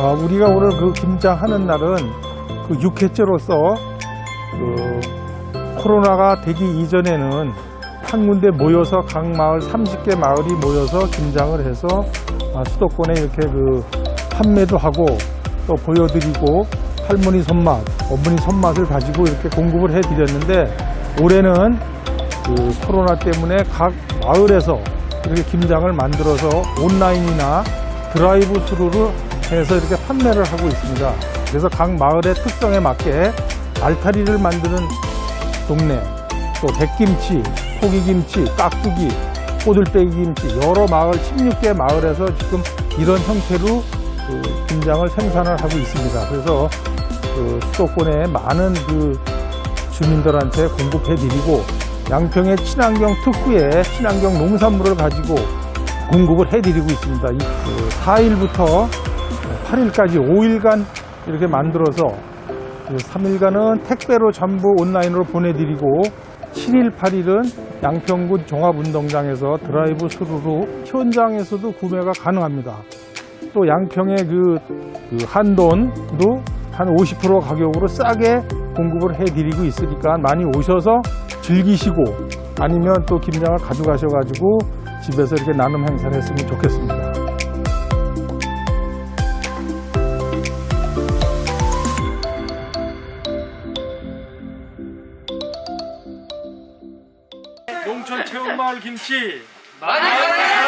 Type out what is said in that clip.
어, 우리가 오늘 그 김장 하는 날은 그 6회째로서 그 코로나가 되기 이전에는 한 군데 모여서 각 마을 30개 마을이 모여서 김장을 해서 아, 수도권에 이렇게 그 판매도 하고 또 보여드리고 할머니 손맛, 어머니 손맛을 가지고 이렇게 공급을 해드렸는데 올해는 그 코로나 때문에 각 마을에서 이렇게 김장을 만들어서 온라인이나 드라이브 스루로 해서 이렇게 판매를 하고 있습니다. 그래서 각 마을의 특성에 맞게 알타리를 만드는 동네, 또 백김치, 포기김치, 깍두기, 꼬들빼기 김치 여러 마을 16개 마을에서 지금 이런 형태로 그 김장을 생산을 하고 있습니다. 그래서 그 수도권에 많은 그 주민들한테 공급해 드리고 양평의 친환경 특구에 친환경 농산물을 가지고 공급을 해드리고 있습니다. 이 4일부터 8일까지 5일간 이렇게 만들어서 3일간은 택배로 전부 온라인으로 보내드리고 7일, 8일은 양평군 종합운동장에서 드라이브 스루로 현장에서도 구매가 가능합니다. 또 양평의 그, 그 한돈도 한 50% 가격으로 싸게 공급을 해드리고 있으니까 많이 오셔서 즐기시고 아니면 또 김장을 가져가셔가지고 집에서 이렇게 나눔 행사를 했으면 좋겠습니다. 농촌 체험마을 김치. 많이 사랑해